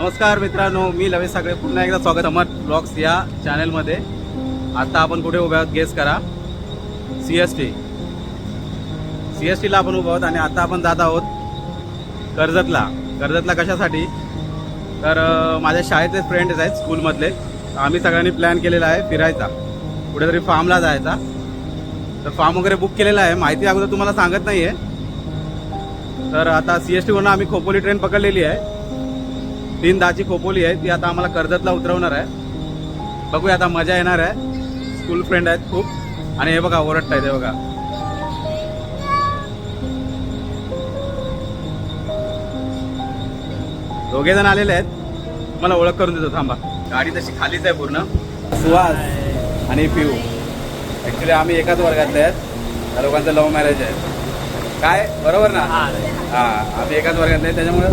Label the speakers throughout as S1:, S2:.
S1: नमस्कार मित्रांनो मी लवेश सागळे. पुन्हा एकदा स्वागत अमर ब्लॉग्स या चॅनलमध्ये. आता आपण कुठे उभे आहोत गेस करा. C S T C S टीला आपण उभा आहोत आणि आता आपण जात आहोत कर्जतला. कर्जतला कशासाठी? तर माझ्या शाळेतले फ्रेंड्स आहेत स्कूलमधले आम्ही सगळ्यांनी प्लॅन केलेला आहे फिरायचा. कुठेतरी फार्मला जायचा. तर फार्म वगैरे बुक केलेला आहे. माहिती अगोदर तुम्हाला सांगत नाही आहे तर आता सी एस टीवरून आम्ही खोपोली ट्रेन पकडलेली आहे. तीन दहाची खोपोली आहे ती आता आम्हाला कर्जतला उतरवणार आहे. बघूया आता मजा येणार आहे. स्कूल फ्रेंड आहेत खूप. आणि हे बघा ओरडत आहेत हे बघा. दोघे जण आलेले आहेत. मला ओळख करून देतो थांबा. गाडी तशी खालीच आहे पूर्ण. सुहास आणि पिऊ. ऍक्च्युली आम्ही एकाच वर्गातले आहेत. त्या लोकांचं लव्ह मॅरेज आहे. काय? बरोबर ना? हा. आम्ही एकाच वर्गात नाही त्याच्यामुळे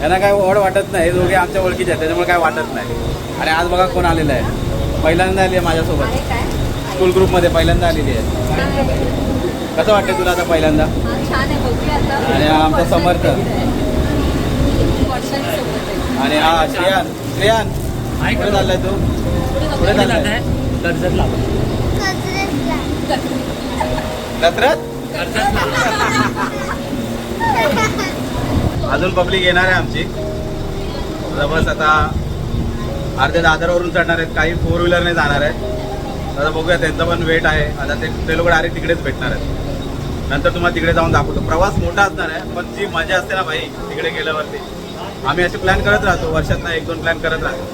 S1: यांना काय ओढ वाटत नाही. हे दोघे आमच्या ओळखीचे आहेत त्याच्यामुळे काय वाटत नाही. आणि आज बघा कोण आलेलं आहे. पहिल्यांदा आली आहे माझ्यासोबत. स्कूल ग्रुपमध्ये पहिल्यांदा आलेली आहे. कसं वाटतं तुला आता पहिल्यांदा?
S2: छान आहे बघूया आता.
S1: आणि आमचा समर्थ. आणि हा श्रेयान. श्रेयान कुठे चाललाय तू? कुठे चाललाय? जत्रेत अजून पब्लिक येणार आहे आमची. जवळच बस आता अर्ध्या दादरवरून चढणार आहेत काही फोर व्हीलरने जाणार आहेत. आता बघूया त्यांचा पण वेट आहे. आता ते ते लोक डायरेक्ट तिकडेच भेटणार आहेत. नंतर तुम्हाला तिकडे जाऊन दाखवतो. प्रवास मोठा असणार आहे पण जी मजा असते ना भाई तिकडे गेल्यावरती. आम्ही असे प्लॅन करत राहतो वर्षात एक दोन प्लॅन करत राहतो.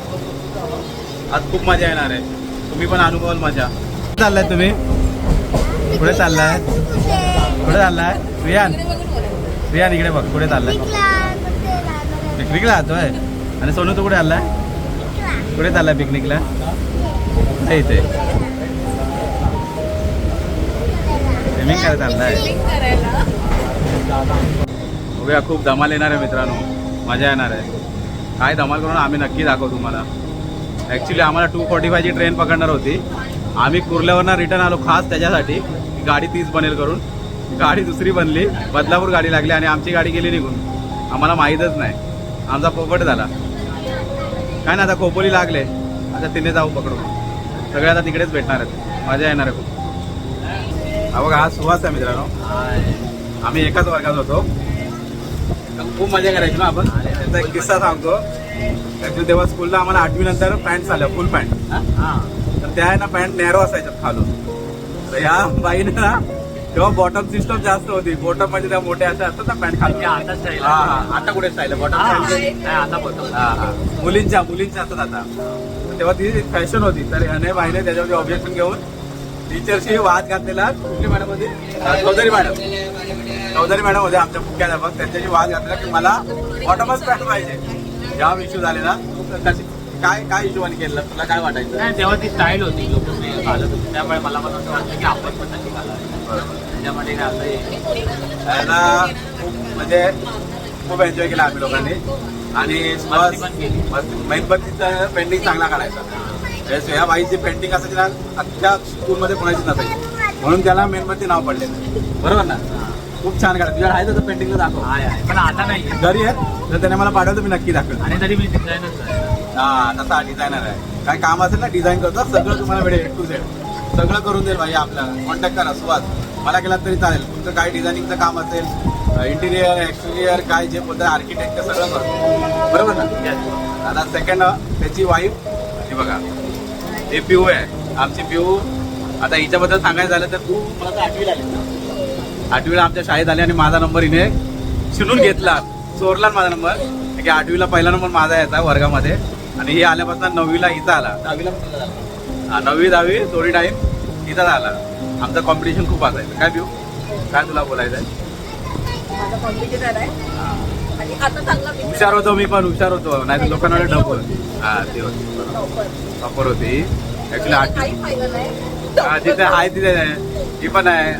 S1: आज खूप मजा येणार आहे. तुम्ही पण अनुभवाल मजा. कुठे चाललाय तुम्ही? पुढे चाललाय? कुठे चाललाय. रियान. रियान इकडे बघ कुठे चाललाय. पिकनिकला जातोय. आणि सोनू तू कुठे आलाय कुठे चाललाय पिकनिकला? कुठे इथे. स्विमिंग करायला चाललाय.
S2: Feeling
S1: खूप धमाल येणार आहे मित्रांनो. मजा येणार आहे. काय धमाल करून आम्ही नक्की दाखवू तुम्हाला. ॲक्च्युली आम्हाला टू फोर्टी फायची ट्रेन पकडणार होती. आम्ही कुर्ल्यावरनं रिटर्न आलो खास त्याच्यासाठी. गाडी तीच बनेल करून. गाडी दुसरी बनली बदलापूर गाडी लागली आणि आमची गाडी गेली निघून. आम्हाला माहीतच नाही. आमचा पोपट झाला. काय ना आता खोपोली लागले. आता तिने जाऊ पकडू सगळे आता तिकडेच भेटणार आहेत. मजा येणार आहे खूप. हा बघा हा सुहास आहे मित्रांनो. आम्ही एकाच वर्गात होतो. खूप मजा करायची ना आपण. त्याचा एक किस्सा सांगतो. ऍक्च्युली तेव्हा स्कूलला आम्हाला आठवी नंतर पॅन्ट आल्या फुल पॅन्ट तर त्या ना पॅन्ट नॅरो असायच्या खालून. तर ह्या बाईनं ना तेव्हा बॉटम सिस्टम जास्त होती. बॉटम म्हणजे त्या मोठ्या अशा असतात ना पॅन्ट खालून
S3: आता
S1: हा आता कुठे स्टाईल बॉटम
S3: आता
S1: हा हा. मुलींच्या मुलींच्या असतात आता. तेव्हा ती फॅशन होती. तर ह्याने बाईने त्याच्यावरती ऑब्जेक्शन घेऊन टीचरशी वाद घातलेला. कुठली मॅडम होती? चौधरी मॅडम चौधरी मॅडम होते आमच्या मुख्याध्यापक. त्यांच्याशी वाद घातलेला की मला बॉटमच पॅन्ट पाहिजे. जाम इश्यू झालेला. कशी काय काय हिशोबाने केलं तुला काय वाटायचं?
S3: तेव्हा ती स्टाईल होती. लोक त्यामुळे मला पण असं वाटतं की आपण पण तशी घालावी त्याच्यामध्ये असं
S1: त्याला खूप म्हणजे खूप एन्जॉय केला आम्ही लोकांनी. आणि. मेणबत्तीचं पेंटिंग चांगला काढायचा म्हणजे श्रेया बाईची पेंटिंग असायची ना अख्ख्या स्कूलमध्ये कोणाचीच नसायची. म्हणून त्याला मेणबत्ती नाव पडलेलं बरोबर ना? खूप छान काढा तुझ्या आहे तसं पेंटिंगला दाखव.
S3: पण आता नाही.
S1: घरी आहे तर त्याने मला पाठवतो मी नक्की दाखवेल.
S3: आणि तरी मी डिझाईनच आहे.
S1: हा तसा डिझायनर आहे. काय काम असेल ना डिझाईन करतो सगळं तुम्हाला मिळेल टू झेड सगळं करून देईल भाई आपल्याला. कॉन्टॅक्ट करा सुवास मला केलात तरी चालेल. तुमचं काय डिझायनिंगचं काम असेल इंटिरियर एक्सटिरियर काय जे बोलतात आर्किटेक्ट सगळं करतो बरोबर ना? आता सेकंड त्याची वाईफ ही बघा. हे पिऊ आहे. आमची पिऊ आता हिच्याबद्दल सांगायचं झालं तर तू मला तर आठवीला आली आठवीला आमच्या शाळेत आली आणि माझा नंबर हिने शिनून घेतला. चोरला माझा नंबर की आठवीला पहिला नंबर माझा यायचा वर्गामध्ये. आणि ही आल्यापासून नववीला हिचा आला. दहावीला नववी दहावी थोडी टाइम हिचा आला. आमचं कॉम्पिटिशन खूप असायचं काय पिऊ? काय तुला बोलायचं आहे?
S2: आहे.
S1: हुशार होतो मी पण हुशार होतो. नाही तर लोकांना डबल हा ते होती. टॉपर होती. ऍक्च्युली हा, तिथे आहे तिथे ही पण आहे.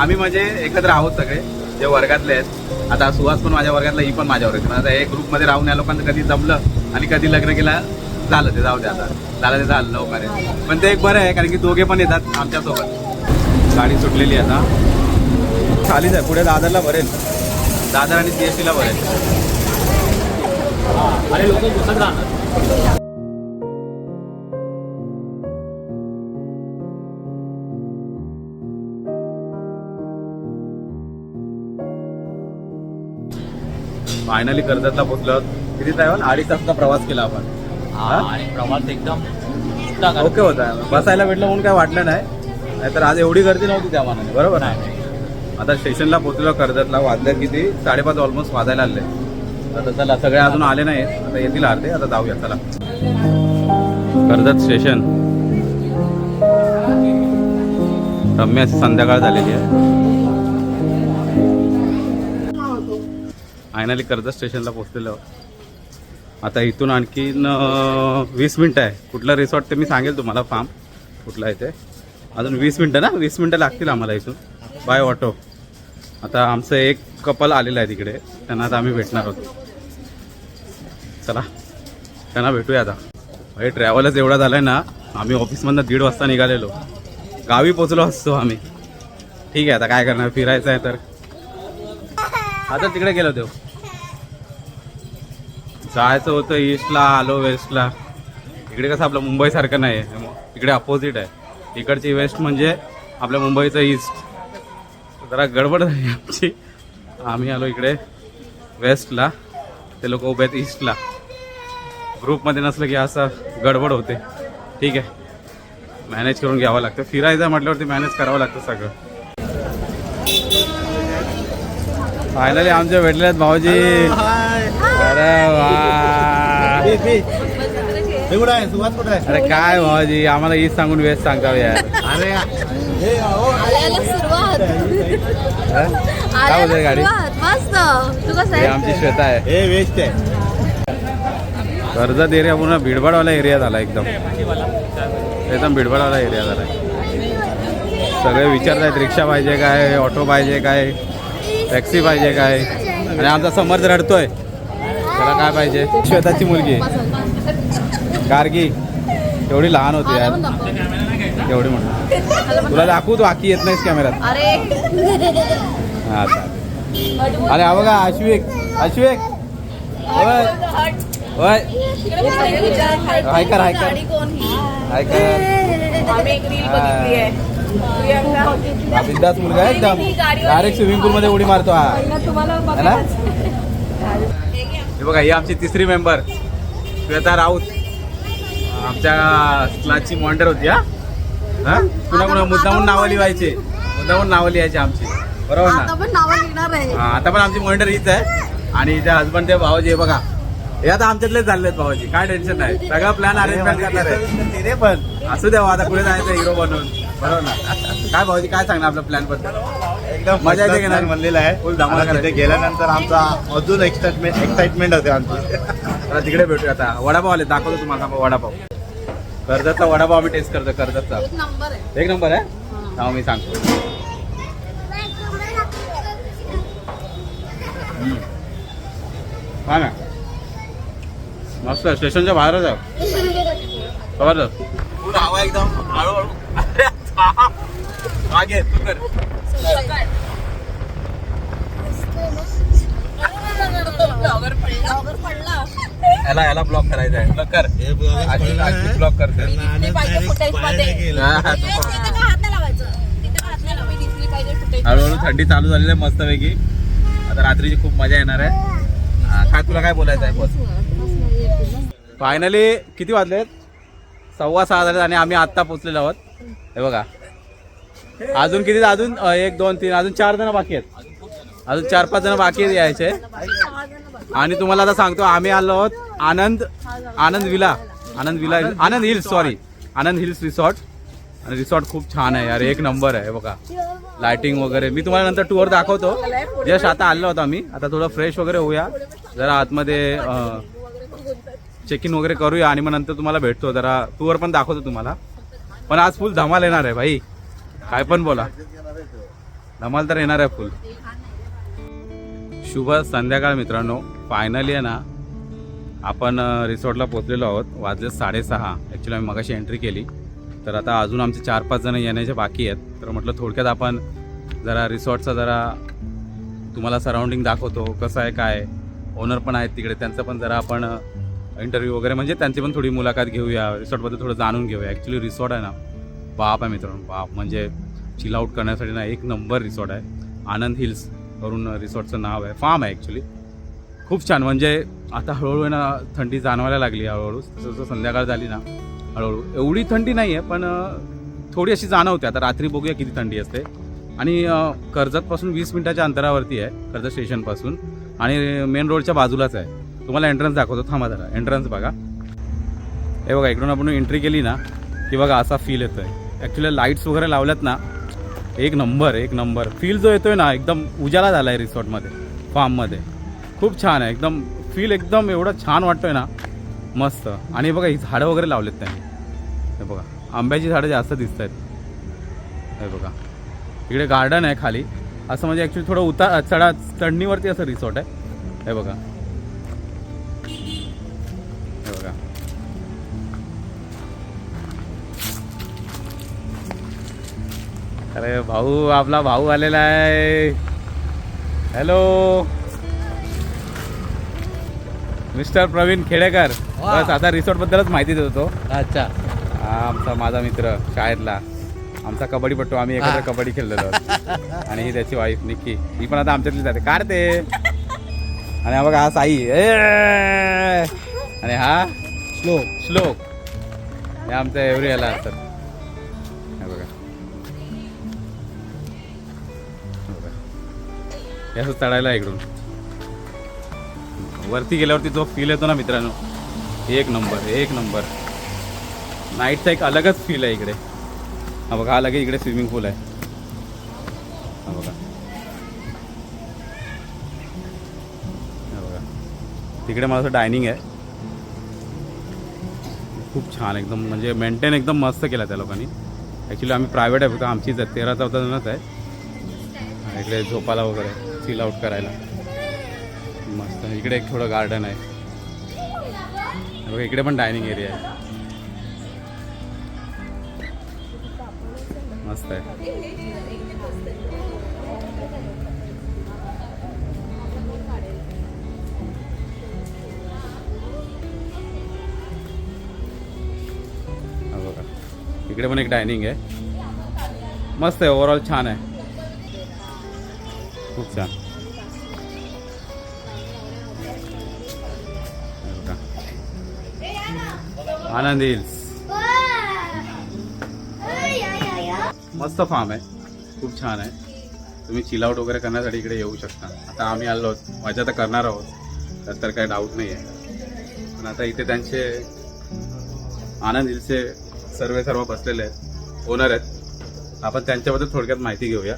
S1: आम्ही म्हणजे एकत्र आहोत सगळे. जे वर्गातले आहेत. आता सुहास पण माझ्या वर्गातला ही पण माझ्या वर्गात आता एक ग्रुपमध्ये राहून या लोकांचं कधी जमलं आणि कधी लग्न केलं झालं ते. जाऊ दे आता. झालं ते झालं. लवकर पण ते एक बरं आहे कारण की दोघे पण येतात आमच्यासोबत. गाडी सुटलेली आहे आता. खालीच आहे. पुढे दादरला भरेल. दादर आणि सी एस टीला भरेल.
S3: आणि लोक घुसत राहणार
S1: फायनली कर्जतला पोहोचलो किती टाइम अडीच तासचा प्रवास केला आपण.
S3: आणि प्रवास एकदम.
S1: ओके होता. बसायला भेटलं म्हणून काय वाटलं नाही. नाहीतर आज एवढी गर्दी नव्हती त्या मानाने बरोबर?
S3: नाही,
S1: नाही
S3: नाही.
S1: आता स्टेशनला पोहोचलो कर्जतला वाजले किती? साडेपाच ऑलमोस्ट वाजायला आले आता चला सगळे अजून आले नाहीत. आता येतील अर्धे आता जाऊया चला. कर्जत स्टेशन. रम्य अशी संध्याकाळ झालेली आहे. फायनली कर्जत स्टेशनला पोहोचलेलो. आता इथून आणखीन वीस मिनटं आहे. कुठलं रिसॉर्ट ते मी सांगेल तुम्हाला फार्म कुठलं आहे ते. अजून वीस मिनटं ना? वीस मिनटं लागतील आम्हाला इथून. By auto. आता आमचं एक कपल आलेलं आहे तिकडे. त्यांना आता आम्ही भेटणार होतो चला. त्यांना भेटूया आता. भाई ट्रॅव्हलच एवढा झालाय ना आम्ही ऑफिसमधनं दीड वाजता निघालेलो. गावी पोचलो असतो आम्ही. ठीक आहे आता काय करणार? फिरायचं आहे तर. आता तिकडे गेलो देव. जायचं होतं ईस्टला आलो वेस्टला इकडे कसं आपलं मुंबईसारखं नाही आहे इकडे अपोजिट आहे. इकडची वेस्ट म्हणजे आपल्या मुंबईचं ईस्ट जरा गडबड झाली आमची. आम्ही आलो इकडे वेस्टला ते लोक उभे आहेत ईस्टला ग्रुपमध्ये नसलं की असं गडबड होते. ठीक आहे. मॅनेज करून घ्यावं लागतं. फिरायचं म्हटल्यावरती मॅनेज करावं लागतं सगळं. फायनली आमचे भेटले आहेत भाऊजी अरे वा.
S4: हे कुठं आहे? सुभाष कुठं आहे?
S1: अरे काय भाऊजी आम्हाला हीच सांगून वेस्ट सांगताव यार.
S4: अरे हे अहो,
S2: आल्याला सुरुवात.
S1: हा? काय गाडी?
S2: मस्त. तू कसं
S1: हे आमची श्वेता आहे.
S4: हे वेस्ट आहे.
S1: कर्जत एरिया पूर्ण भिडभाडवाला एरिया झाला एकदम. एकदम भिडभाडवाला एरिया झाला. सगळे विचारतायत रिक्षा पाहिजे काय ऑटो पाहिजे काय टॅक्सी पाहिजे काय? आणि आमचा समर्थ रडतोय. त्याला काय पाहिजे? श्वेताची मुलगी. गार्गी एवढी लहान होती यार. एवढी म्हणून तुला दाखवू तू आखी येत नाहीस कॅमेऱ्यात.
S2: अरे.
S1: हा चालेल. हा बघा अश्विक. अश्विक. होय होय. हाय कर हाय कर.
S2: गाडी कोण
S1: हाय कर.
S2: आम्ही एक रील. बघितली आहे. प्रियंका
S1: हा बिंदास मुलगा आहे एकदम. डायरेक्ट स्विमिंग पूल मध्ये उडी मारतो हा. है हे बघा ही आमची तिसरी मेंबर श्वेता राऊत. आमच्या क्लासची मॉनिटर होती हा? हा? कुणा कुणा मुद्दामून नावं लिवायची मुद्दामून नावं लिहायची आमची. बरोबर ना?
S2: आता पण नावं लिहिणार आहे.
S1: हा, आता पण आमची मॉनिटर हीच आहे. आणि हिचे हजबंड ते भावाजी आहे बघा. हे आता आमच्यातलेच झालेले आहेत भावाजी. काय टेन्शन नाही. सगळा प्लॅन अरेंजमेंट करणार आहे.
S4: पण.
S1: असू द्या आता पुढे जायचं हिरो बनवून बरोबर ना? काय भाऊजी काय सांगणार आपल्या प्लॅनबद्दल?
S4: एकदम
S1: मजा येते नाही?
S4: म्हणलेला आहे.
S1: Full धमाल करायची.
S4: गेल्यानंतर आमचा अजून एक्साइटमेंट एक्साइटमेंट होते आमची.
S1: तिकडे भेटूया आता वडापाव आले दाखवतो तुम्हाला वडापाव कर्जतचा वडापाव आम्ही टेस्ट करतो कर्जतचा
S2: एक नंबर आहे
S1: एक नंबर आहे हा मी सांगतो. हा ना मस्त आहे. स्टेशनच्या बाहेरच आहे जबरदस्त हवा एकदम हळूहळू. मागे तू कर
S2: पडला
S1: याला याला ब्लॉक करायचा आहे. ब्लॉक कर. ब्लॉक करते. हळूहळू थंडी चालू झालेली आहे मस्तपैकी. आता रात्रीची खूप मजा येणार आहे. हा, काय तुला काय बोलायचं आहे? बस फायनली किती वाजलेत सव्वा सहा झालेत आणि आम्ही आत्ता पोचलेलो आहोत. हे बघा. अजून किती अजून एक दोन तीन अजून चार जण बाकी आहेत. अजून चार पाच जण बाकी आहेत यायचे. आणि तुम्हाला आता सांगतो आम्ही आलो आहोत Anand Anand villa Anand villa Anand hills sorry Anand hills resort. आणि रिसॉर्ट खूप छान आहे यार एक नंबर आहे बघा. लायटिंग वगैरे. मी तुम्हाला नंतर टूर दाखवतो. जस्ट आता आलो होतो आम्ही आता थोडं फ्रेश वगैरे होऊया. जरा आतमध्ये चेक इन वगैरे करूया आणि मग नंतर तुम्हाला भेटतो. जरा टूर पण दाखवतो तुम्हाला. पण आज फुल धमाल येणार आहे भाई. काय पण बोला. धमाल तर येणार आहे फुल शुभ संध्याकाळ मित्रांनो. फायनली आहे ना आपण रिसॉर्टला पोचलेलो आहोत. वाजले साडेसहा. ॲक्च्युली आम्ही मगाशी एंट्री केली. तर आता अजून आमचे चार पाच जण येण्याचे बाकी आहेत. तर म्हटलं थोडक्यात आपण जरा रिसॉर्टचा जरा तुम्हाला सराउंडिंग दाखवतो. कसं आहे काय ओनर पण आहेत तिकडे. त्यांचं पण जरा आपण इंटरव्ह्यू वगैरे म्हणजे त्यांची पण थोडी मुलाखत घेऊया. रिसॉर्टबद्दल थोडं जाणून घेऊया. ॲक्च्युली रिसॉर्ट आहे ना. बाप आहे मित्रांनो बाप. म्हणजे चिल आउट करण्यासाठी ना एक नंबर रिसॉर्ट आहे. आनंद हिल्स वरून रिसॉर्टचं नाव आहे. फार्म आहे ॲक्च्युली खूप छान. म्हणजे आता हळूहळू आहे ना थंडी जाणवायला लागली हळूहळू. जसं संध्याकाळ झाली ना हळूहळू. एवढी थंडी नाही आहे पण थोडी अशी जाणवते. आता रात्री बघूया किती थंडी असते. आणि कर्जतपासून वीस मिनिटाच्या अंतरावरती आहे कर्जत स्टेशनपासून. आणि मेन रोडच्या बाजूलाच आहे. तुम्हाला एंट्रन्स दाखवतो. थांबा जरा. एंट्रन्स बघा. हे बघा इकडून आपण एंट्री केली ना की बघा असा फील येतो आहे ॲक्च्युली लाईट्स वगैरे लावल्यात ना एक नंबर एक नंबर. फील जो येतोय ना एकदम उजाला झाला आहे रिसॉर्टमध्ये फार्ममध्ये खूप छान आहे. एकदम फील एकदम एवढं छान वाटतोय ना. मस्त. आणि बघा ही झाडं वगैरे लावलेत त्यांनी. हे बघा आंब्याची झाडं जास्त दिसत आहेत हे बघा. इकडे गार्डन आहे खाली. असं म्हणजे ॲक्च्युली थोडं उतार चढा चढणीवरती असं रिसॉर्ट आहे. हे बघा. हे बघा. अरे भाऊ आपला भाऊ आलेला आहे. Hello mister Pravin Khedekar. बस आता रिसॉर्ट बद्दलच माहिती देत होतो.
S3: अच्छा.
S1: हा आमचा माझा मित्र शाळेतला. आमचा कबड्डीपट्टू आम्ही एकत्र कबड्डी खेळलेलो. आणि ही त्याची वाईफ निक्की ही पण आता आमच्यातली जाते. कार ते? आणि हा बघा हा साई. ए! आणि हा श्लोक. श्लोक. हे आमच्या एव्हरी याला असतात. हे बघा. हे बघा. हे असं चढायला इकडून. वरती गेल्यावरती जो फील येतो ना मित्रांनो एक नंबर एक नंबर नाईटचा एक अलगच फील आहे इकडे. हा बघा हा लगे इकडे स्विमिंग पूल आहे. हा बघा. हा बघा. तिकडे मला डायनिंग आहे. खूप छान एकदम म्हणजे मेंटेन एकदम मस्त केला त्या लोकांनी. ॲक्च्युली आम्ही प्रायव्हेट आहे फक्त आमचीच आहे तेरा चौदा जणच आहे. इकडे झोपाला वगैरे चिल आउट करायला. इकडे एक थोडं गार्डन हे। इकडे पण डायनिंग एरिया आहे मस्त हा। इकडे पण एक डायनिंग आहे मस्त आहे ओव्हरऑल छान आहे खूप छान। आनंद हिल्स मस्त फार्म आहे. खूप छान आहे. तुम्ही चिल आउट वगैरे करण्यासाठी इकडे येऊ शकता. आता आम्ही आलो आहोत. मजा तर करणार आहोत. त्यात तर काही डाऊट नाही आहे पण आता इथे त्यांचे आनंद हिलचे सर्व सर्व बसलेले आहेत. ओनर आहेत. आपण त्यांच्याबद्दल थोडक्यात माहिती घेऊया.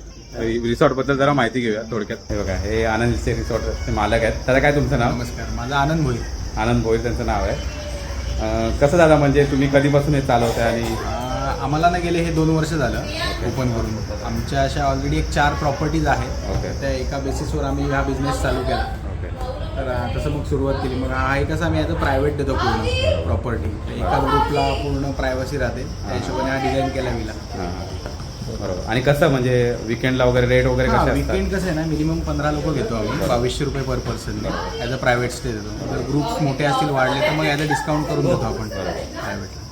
S1: रिसॉर्टबद्दल जरा माहिती घेऊया थोडक्यात. हे बघा हे आनंद हिलचे रिसॉर्टचे मालक आहेत. त्याला काय तुमचं नाव?
S5: नमस्कार. माझा आनंद भोई
S1: आनंद भोईर त्यांचं नाव आहे. कसं दादा म्हणजे तुम्ही कधीपासून हे चालवताय आणि
S5: आम्हाला ना गेले हे दोन वर्ष झालं ओपन करून. आमच्या अशा ऑलरेडी एक चार प्रॉपर्टीज आहेत.
S1: ओके.
S5: त्या एका बेसिसवर आम्ही हा बिझनेस चालू केला.
S1: ओके.
S5: तर तसं मग सुरुवात केली. मग हा एक कसं आम्ही आता प्रायव्हेट देतो पूर्ण प्रॉपर्टी एका ग्रुपला पूर्ण प्रायव्हसी राहते. त्या हिशोबाने हा डिझाईन केला
S1: हां. बरोबर. आणि कसं म्हणजे विकेंडला वगैरे रेट वगैरे
S5: हा
S1: कसे
S5: विकेंड कसं आहे ना मिनिमम पंधरा लोक घेतो आम्ही बावीसशे रुपये per person as a private stay देतो. जर ग्रुप्स मोठे असतील वाढले तर मग ॲज अ डिस्काउंट करून देतो आपण. प्रायव्हेटला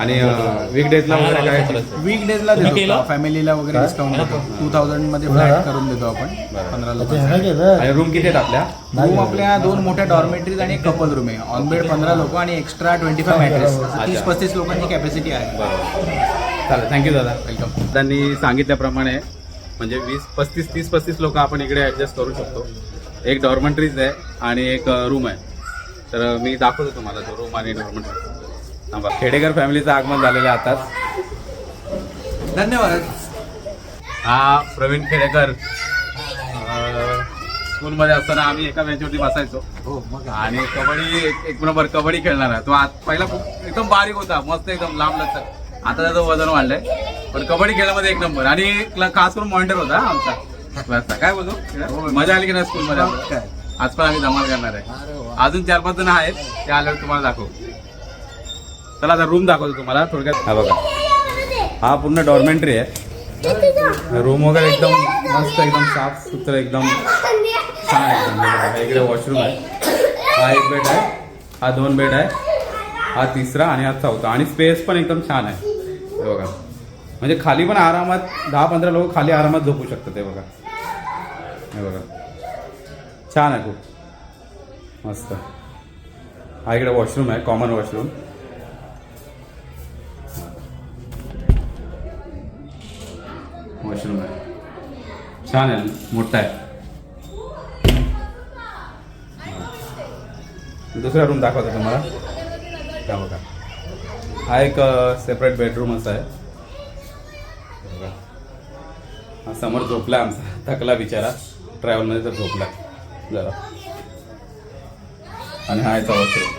S1: आणि वीकडेजला वगैरे काय?
S5: वीक डेजला देतो फॅमिलीला वगैरे डिस्काउंट देतो. टू थाउजंडमध्ये फ्लॅट करून देतो आपण. पंधरा लोकांसाठी.
S1: आणि रूम किती आहेत आपल्या?
S5: रूम आपल्या दोन मोठ्या डॉर्मेटरीज आणि एक कपल रूम आहे. ऑन बेड पंधरा लोक आणि एक्स्ट्रा ट्वेंटी फाय मॅट्रेस तीस पस्तीस लोकांची कॅपॅसिटी आहे.
S1: चालेल थँक्यू दादा
S5: वेलकम
S1: त्यांनी सांगितल्याप्रमाणे म्हणजे वीस पस्तीस तीस पस्तीस लोक आपण इकडे ॲडजस्ट करू शकतो. एक डॉर्मेंटरीज आहे आणि एक रूम आहे. तर मी दाखवतो तुम्हाला तो रूम आणि डॉर्मेंटरी थांबा. खेडेकर फॅमिलीचं आगमन झालेलं आहे आताच.
S5: धन्यवाद.
S1: हा प्रवीण खेडेकर स्कूलमध्ये असताना आम्ही एका बेंचवरती बसायचो.
S5: हो
S1: आणि कबड्डी एक- एक नंबर कबड्डी खेळणार. आहे तो आज पहिला खूप एकदम बारीक होता. मस्त एकदम लांब लचक. आता त्याचं वजन वाढलंय. पण कबड्डी खेळण्यामध्ये एक नंबर. आणि क्ला- खास करून मॉनिटर होता हा आमचा. क्लासचा. काय बोलतो? मजा आली की नाही स्कूलमध्ये आपल्या? आज पण आम्ही धमाल करणार आहे. अजून चार पाच जण आहेत ते आल्यावर तुम्हाला दाखवू. चला आता रूम दाखवतो तुम्हाला. थोडक्यात हा बघा. हा पूर्ण डॉर्मेंटरी आहे. रूम वगैरे एकदम मस्त एकदम साफ सुथरं एकदम छान आहे. एकदम हे इकडे वॉशरूम आहे. हा एक बेड आहे. हा दोन बेड आहे. हा तिसरा आणि हा चौथा. आणि स्पेस पण एकदम छान आहे. हे बघा. म्हणजे खाली पण आरामात दहा पंधरा लोक खाली आरामात झोपू शकतात हे बघा. हे बघा. छान आहे खूप. मस्त. हा इकडे वॉशरूम आहे कॉमन वॉशरूम. वॉशरूम आहे. छान आहे मोठा आहे. दुसरा रूम दाखवतो तुम्हाला. का बघा. हा एक सेपरेट बेडरूम असा आहे. हा समोर झोपला आमचा. थकला बिचारा. ट्रॅव्हलमध्ये तर झोपला जरा. आणि हा याचा वॉशरूम.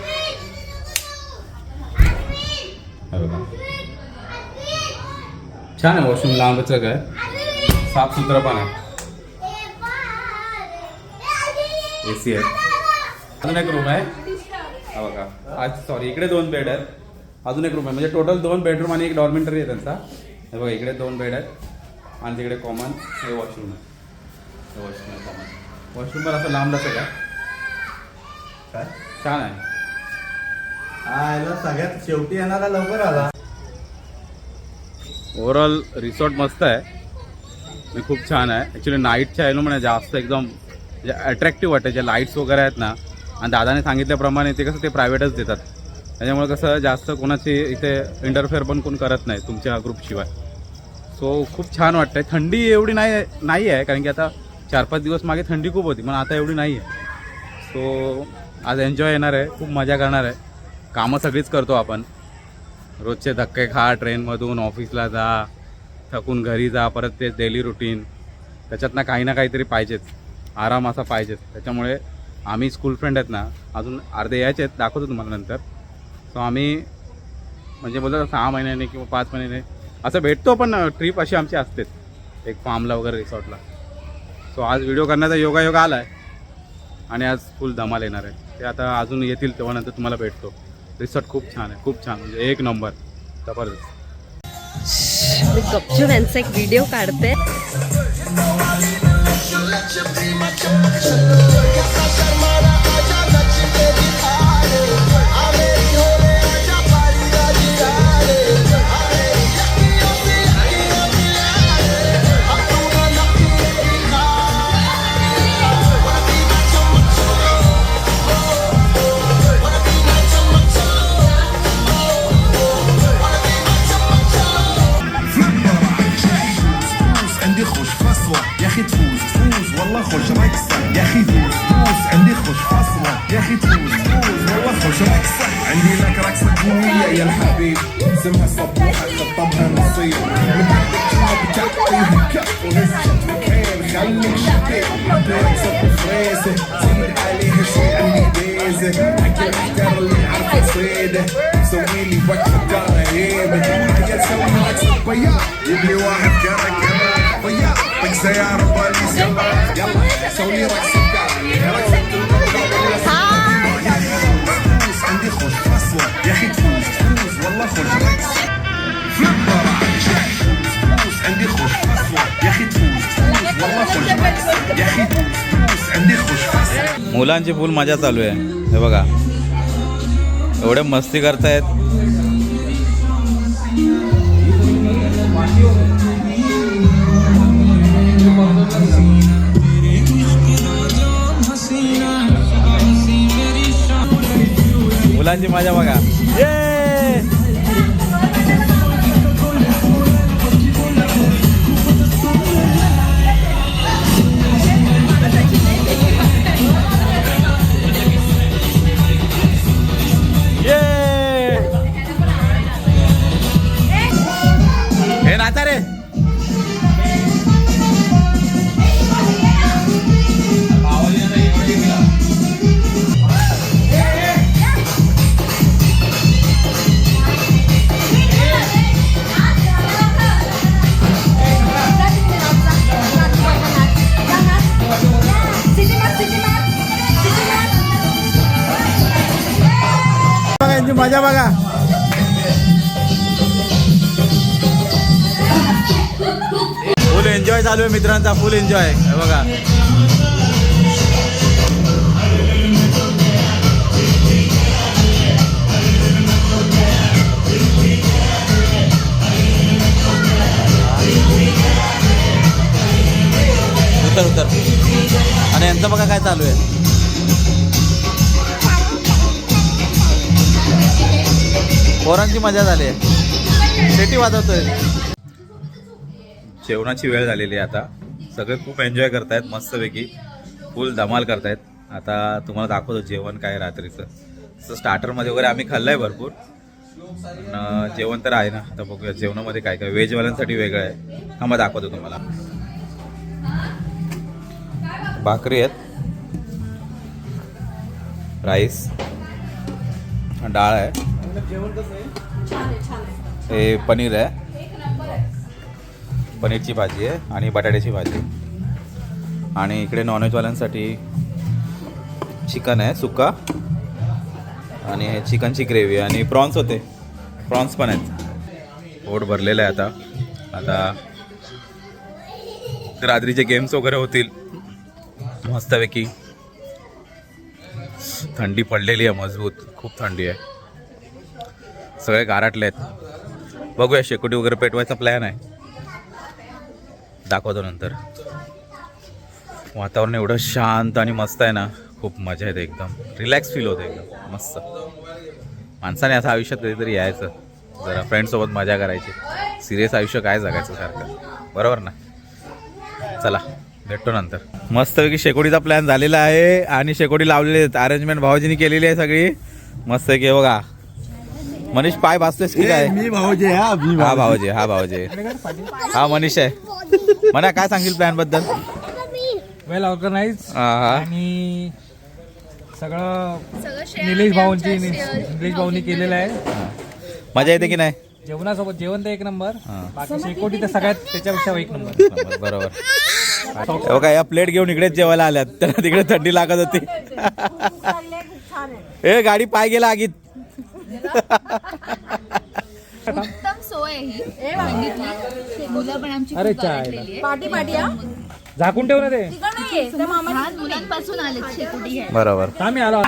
S1: छान आहे वॉशरूम. लांबच काय साफ सुथरा पण आहे. ए सी आहे. अजून एक रूम आहे. हा बघा. आज सॉरी इकडे दोन बेड आहेत. अजून एक रूम आहे. म्हणजे टोटल दोन बेडरूम आणि एक डॉर्मेंटरी आहे त्यांचा. हे बघा इकडे दोन बेड आहेत आणि तिकडे कॉमन हे वॉशरूम आहे. हे वॉशरूम आहे कॉमन वॉशरूम पण असं लांब असं का
S4: काय?
S1: छान आहे.
S4: सगळ्यात शेवटी येणारा लवकर आला.
S1: ओव्हरऑल रिसॉर्ट मस्त आहे. आणि खूप छान आहे. ॲक्च्युली नाईटच्या आहे म्हणजे जास्त एकदम अट्रॅक्टिव्ह वाटते. ज्या लाईट्स वगैरे आहेत ना. आणि दादाने सांगितल्याप्रमाणे ते कसं ते प्रायव्हेटच देतात. त्याच्यामुळे कसं जास्त कोणाची इथे इंटरफेअर पण कोण करत नाही तुमच्या ग्रुपशिवाय सो खूप छान वाटतं आहे थंडी एवढी नाही नाही आहे कारण की आता चार पाच दिवस मागे थंडी खूप होती पण आता एवढी नाही आहे. सो आज एन्जॉय येणार आहे खूप मजा करणार आहे. कामं सगळीच करतो आपण. रोजचे धक्के खा ट्रेनमधून ऑफिसला जा थकून घरी जा परत ते डेली रुटीन त्याच्यातनं काही ना काहीतरी पाहिजेच. आराम असा पाहिजेच. त्याच्यामुळे आम्ही स्कूल फ्रेंड आहेत ना अजून अर्धे यायचे आहेत दाखवतो तुम्हाला नंतर. सो आम्ही म्हणजे बोलतो सहा महिन्याने किंवा पाच महिन्याने असं भेटतो पण ट्रिप अशी आमची असतेच एक फार्मला वगैरे रिसॉर्टला सो आज व्हिडिओ करण्याचा योगायोग आला आहे आणि आज फुल धमाल येणार आहे ते आता अजून येतील तेव्हा नंतर तुम्हाला भेटतो रिसॉर्ट खूप छान आहे खूप छान म्हणजे एक नंबर जबरदस्त
S2: मी गपचूप यांचा एक व्हिडिओ काढते
S6: يا الحبيب. اسمها صبوحة خطبها نصيب. من بعدك كلها بتعطيها كف وهزت مكان. خليك شبيب رقصة بفريسة زيد عليها شوي عندي بيزة حق الاحتر اللي عارفة صيده سوي لي وقفة قريبة عيل سوي رقصة بياض يبلي واحد كرة كرة بياض طق سيارة بوليس يلا. يلا سوي لي رقصة قريبة تفوز عندي خوش فصلة. يا أخي تفوز تفوز والله خوش رقصة فلبرة تفوز عندي خوش فصلة يا اخي تفوز تفوز والله خوش رقصة يا اخي تفوز تفوز عندي خوش فصلة
S1: मुलांची फुल मजा चालू आहे हे बघा एवढे मस्ती करतायत मुलांची मजा बघा हे नाचा रे बघा यांची मजा बघा एन्जॉय चालू आहे मित्रांचा फुल एन्जॉय. बघा. उतर उतर. आणि यांचं बघा काय चालू आहे. पोरांची मजा झाली आहे. शेटी वाजवतोय. जेवणाची वेळ झालेली आहे आता. सगळे खूप एन्जॉय करतायत मस्तपैकी. फुल धमाल करतायत. आता तुम्हाला दाखवतो जेवण काय रात्रीचं. तसं स्टार्टरमध्ये वगैरे आम्ही खाल्लं आहे भरपूर. पण जेवण तर आहे ना. आता बघूया जेवणामध्ये काय काय. व्हेजवाल्यांसाठी वेगळं आहे. हा मग दाखवतो तुम्हाला. भाकरी आहेत. राईस डाळ आहे? हे पनीर आहे. पनीरची भाजी आहे आणि बटाट्याची भाजी. आणि इकडे नॉनव्हेजवाल्यांसाठी चिकन आहे सुक्का. आणि चिकनची ग्रेव्ही आणि प्रॉन्स होते. प्रॉन्स पण आहेत. पोट भरलेलं आहे आता. आता रात्रीचे गेम्स वगैरे होतील. मस्तपैकी. थंडी पडलेली आहे मजबूत. खूप थंडी आहे. सगळे गारटले आहेत. बघूया शेकोटी वगैरे पेटवायचा प्लॅन आहे. दाखवतो नंतर. वातावरण एवढं शांत आणि मस्त आहे ना खूप मजा येते एकदम. रिलॅक्स फील होते एकदम मस्त. माणसाने असं आयुष्यात कधीतरी यायचं. जरा फ्रेंडसोबत मजा करायची. सिरियस आयुष्य काय जगायचं सारखं. बरोबर ना? चला भेटतो नंतर. मस्तपैकी शेकोडीचा प्लॅन झालेला आहे आणि शेकोटी लावलेली आहेत. अरेंजमेंट भावाजीनी केलेली आहे सगळी. मस्त की बघा. मनीष पाय भासतोयस की काय?
S4: मी भाऊजी हा मी
S1: हा भाऊजी. हा भाऊजी. हा मनीष आहे. म्हणा काय सांगशील प्लॅनबद्दल?
S7: वेल ऑर्गनाइज
S1: हा हा.
S7: आणि सगळं निलेश भाऊंची निलेश भाऊंनी केलेलं आहे.
S1: मजा येते की नाही?
S7: जेवणासोबत जेवण तर एक नंबर. बाकी शेकोटी तर सगळ्यात त्याच्यापेक्षा एक नंबर.
S1: बरोबर. हे बघा या प्लेट घेऊन इकडेच जेवायला आल्यात. त्यांना तिकडे थंडी लागत होती.
S2: छान आहे.
S1: ए गाडी पाय गेला आगीत.
S8: उत्तम सोय आहे ही थंडीतली. मुलं पण आमची
S7: अरे
S8: खूप. आवडलेली आहे.
S2: पाठी हा?
S7: झाकून ठेव ना ते.
S2: तिकडं नाहीये त्या मामा
S8: लहान मुलांपासून आले शेकोटी
S1: बरोबर.
S7: आम्ही आलो.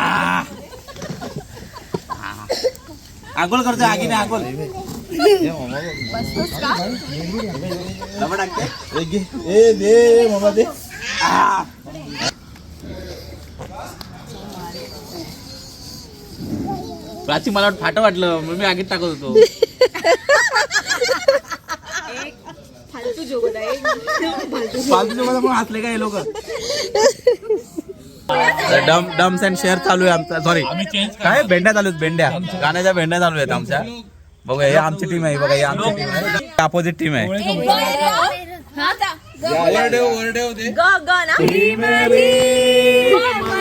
S1: आंघोळ करतोय आगीने आंघोळ.
S8: बसतोस का?
S4: ए दे मामा दे.
S1: प्राची मला फाट वाटलं मी आगीत टाकत होतो
S2: फालतू जोगत आहे
S1: फालतू पण हसले का हे लोक डम डम्स अँड शेअर चालू आहे आमचा सॉरी काय भेंड्या चालू आहेत भेंड्या गाण्याच्या भेंड्या चालू आहेत आमच्या बघा हे आमची टीम आहे बघा हे आमची टीम आहे अपोजिट टीम आहे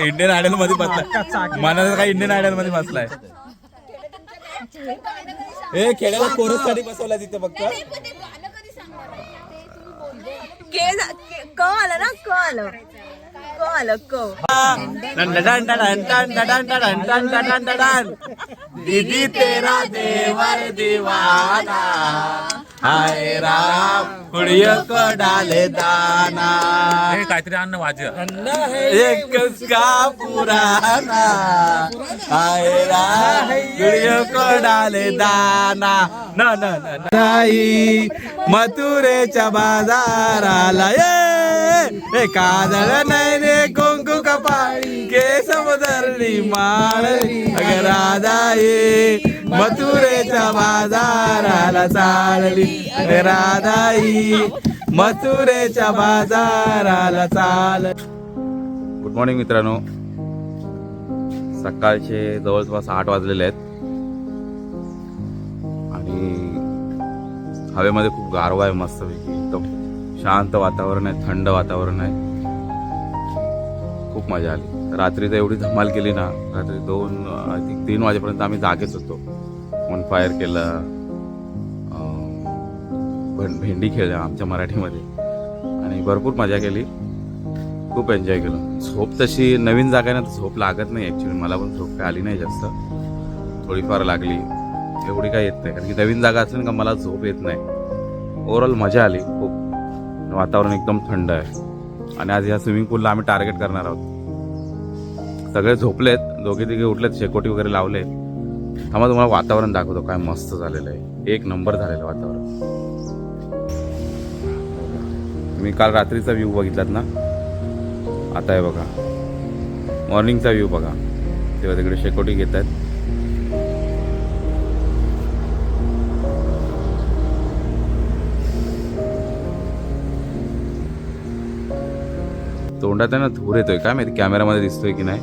S1: इंडियन आयडल मध्ये बसलाय. मनाचा काय इंडियन आयडलमध्ये बसलाय. ए खेळायला कोरससाठी बसवलाय तिथे फक्त
S2: क आलं ना क आलं. क आलं क
S1: दीदी तेरा देवर दीवाना हाय राम कुड़ियों को डाले दाना।
S3: काहीतरी अन्न वाजव.
S1: एक का पुराना हाय राम कुड़ियों को डाले दाना। न न न न. नाही मथुरेच्या बाजाराला ये। ए काजळ नाही रे कुंकू कपाळी केस मुदरली माळली. अगं राधा ये मथुरेच्या बाजाराला चालली. राधाई मथुरेच्या बाजाराला चाल गुड मॉर्निंग मित्रांनो. सकाळचे जवळपास आठ वाजलेले आहेत. आणि हवेमध्ये खूप गारवा आहे मस्तपैकी. शांत वातावरण आहे थंड वातावरण आहे. खूप मजा आली. रात्री तर एवढी धमाल केली ना रात्री दोन आय थिंक तीन वाजेपर्यंत आम्ही जागेच होतो. वन फायर केलं. भं भेंडी खेळल्या आमच्या मराठीमध्ये. आणि भरपूर मजा केली. खूप एन्जॉय केलं. झोप तशी नवीन जागा आहे ना तर झोप लागत नाही ॲक्च्युली मला पण झोप काय आली नाही जास्त. थोडीफार लागली. एवढी काय येत नाही. कारण की नवीन जागा असेल का मला झोप येत नाही. ओव्हरऑल मजा आली. खूप वातावरण एकदम थंड आहे. आणि आज या स्विमिंग पूलला आम्ही टार्गेट करणार आहोत. सगळे झोपलेत दोघे तिघे उठलेत शेकोटी वगैरे लावले थांबा तुम्हाला वातावरण दाखवतो काय मस्त झालेलं आहे. एक नंबर झालेलं वातावरण. मी काल रात्रीचा व्ह्यू बघितलात ना? आता आहे बघा. मॉर्निंगचा व्ह्यू बघा. तेव्हा तिकडे शेकोटी घेत आहेत तोंडात आहे ना धूर येतोय. काय माहिती कॅमेरामध्ये दिसतोय की नाही?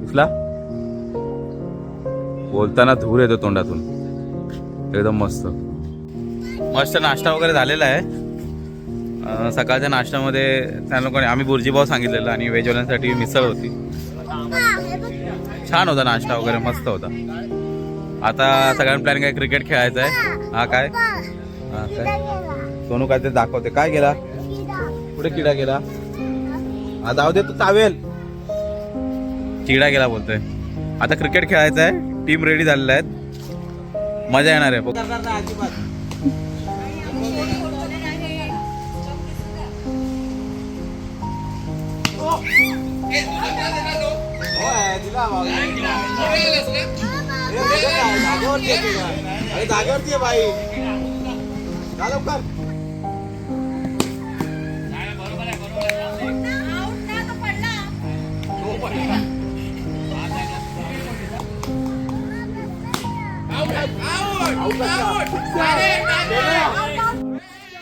S1: दिसला? बोलताना धूर येतो तोंडातून. एकदम मस्त. मस्त नाश्ता वगैरे झालेला आहे. सकाळच्या नाश्त्यामध्ये त्या लोकांनी आम्ही बुर्जीभाव सांगितलेलं आणि व्हेजवाल्यांसाठी मिसळ होती. छान होता नाश्ता वगैरे मस्त होता. आता सगळ्यांना प्लॅन काय क्रिकेट खेळायचं आहे हा काय? हा काय? सोनू काय ते दाखवते. काय गेला कुठे किडा गेला हा जाऊ दे तू चावेल. किडा गेला बोलतोय. आता क्रिकेट खेळायचं आहे. टीम रेडी झालेल्या आहेत. मजा येणार आहे. बघ.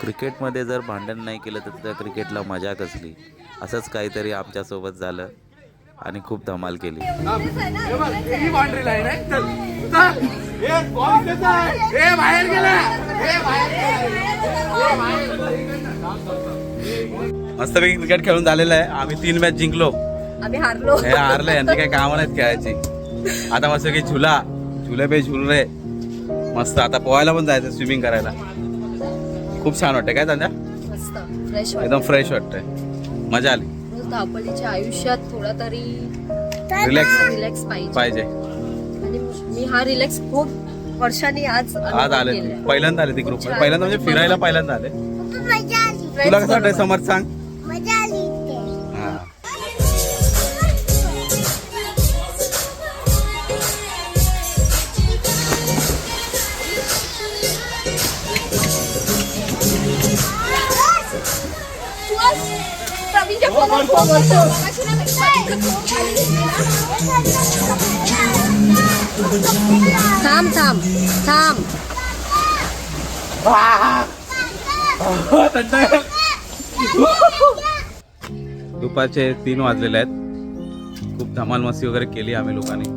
S9: क्रिकेटमध्ये जर भांडण नाही केलं तर त्या क्रिकेटला मजा कसली? असंच काहीतरी आमच्यासोबत झालं आणि खूप धमाल केली.
S1: मस्तपैकी क्रिकेट खेळून झालेलं आहे. आम्ही तीन मॅच जिंकलो.
S2: आम्ही हारलो.
S1: हे हारले यांची काही कामं नाहीत खेळायची. आता मस्त की झुला. झुले पे झुल रे. मस्त. आता पोहायला पण जायचं स्विमिंग करायला. खूप छान वाटतंय काय
S2: फ्रेश
S1: एकदम फ्रेश वाटतंय. मजा आली.
S2: धावपळीच्या आयुष्यात थोडा तरी
S1: रिलॅक्स
S2: रिलॅक्स पाहिजे.
S1: पाहिजे.
S2: आणि मी हा रिलॅक्स खूप वर्षांनी आज
S1: आज आले. पहिल्यांदा आले ती ग्रुप पहिल्यांदा म्हणजे फिरायला पहिल्यांदा आले. तुला कसं वाटतंय. समर्थ सांग? हा.
S2: थांब थांब थांब.
S1: दुपारचे तीन वाजलेले आहेत. खूप धमाल मस्ती वगैरे केली आम्ही लोकांनी.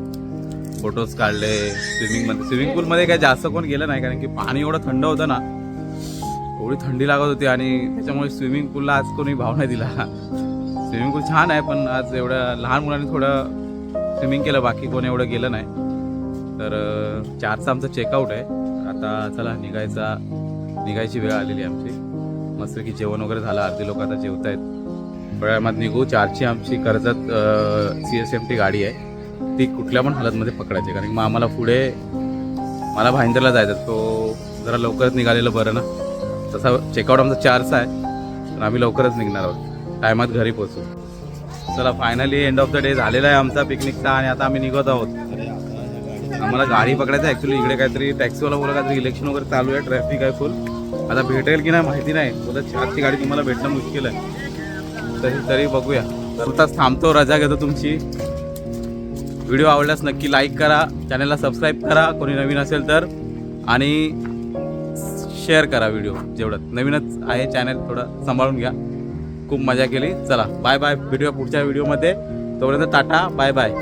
S1: फोटोज काढले स्विमिंगमध्ये स्विमिंग पूल मध्ये काय जास्त कोण गेलं नाही कारण की पाणी एवढं थंड होतं ना एवढी थंडी लागत होती आणि त्याच्यामुळे स्विमिंग पूलला आज कोणी भाव नाही दिला. स्विमिंग पूल छान आहे पण आज एवढ्या लहान मुलांनी थोडं स्विमिंग केलं बाकी कोण एवढं गेलं नाही. तर चारचा आमचा चेकआउट आहे. आता चला निघायचा निघायची वेळ आलेली आहे आमची. मस्त की जेवण वगैरे झालं अर्धी लोक आता जेवत आहेत थोड्या निघू. चारची आमची Karjat C S M T गाडी आहे. ती कुठल्या पण हालतमध्ये पकडायची कारण मग आम्हाला पुढे मला भाईंदरला जायचं तो जरा लवकरच निघालेलं बरं ना. तसा चेकआउट आमचा चारचा आहे. तर आम्ही लवकरच निघणार आहोत. टायमात घरी पोचू चला finally end of the day झालेला आहे आमचा पिकनिकचा आणि आता आम्ही निघत आहोत. आम्हाला गाडी पकडायचं ॲक्च्युली इकडे काहीतरी टॅक्सीवाला बोला काहीतरी इलेक्शन वगैरे चालू आहे ट्रॅफिक आहे फुल आता भेटेल की नाही माहिती नाही. बोला चारची गाडी तुम्हाला भेटणं मुश्किल आहे. तरी तरी बघूया. तर थांबतो रजा घेतो तुमची. व्हिडिओ आवडल्यास नक्की लाईक करा. चॅनलला सबस्क्राईब करा. कोणी नवीन असेल तर. आणि शेअर करा व्हिडिओ जेवढं नवीनच आहे चॅनल थोडं सांभाळून घ्या. खूप मजा केली. चला बाय बाय व्हिडिओ पुढच्या व्हिडिओमध्ये तोपर्यंत टाटा. Bye bye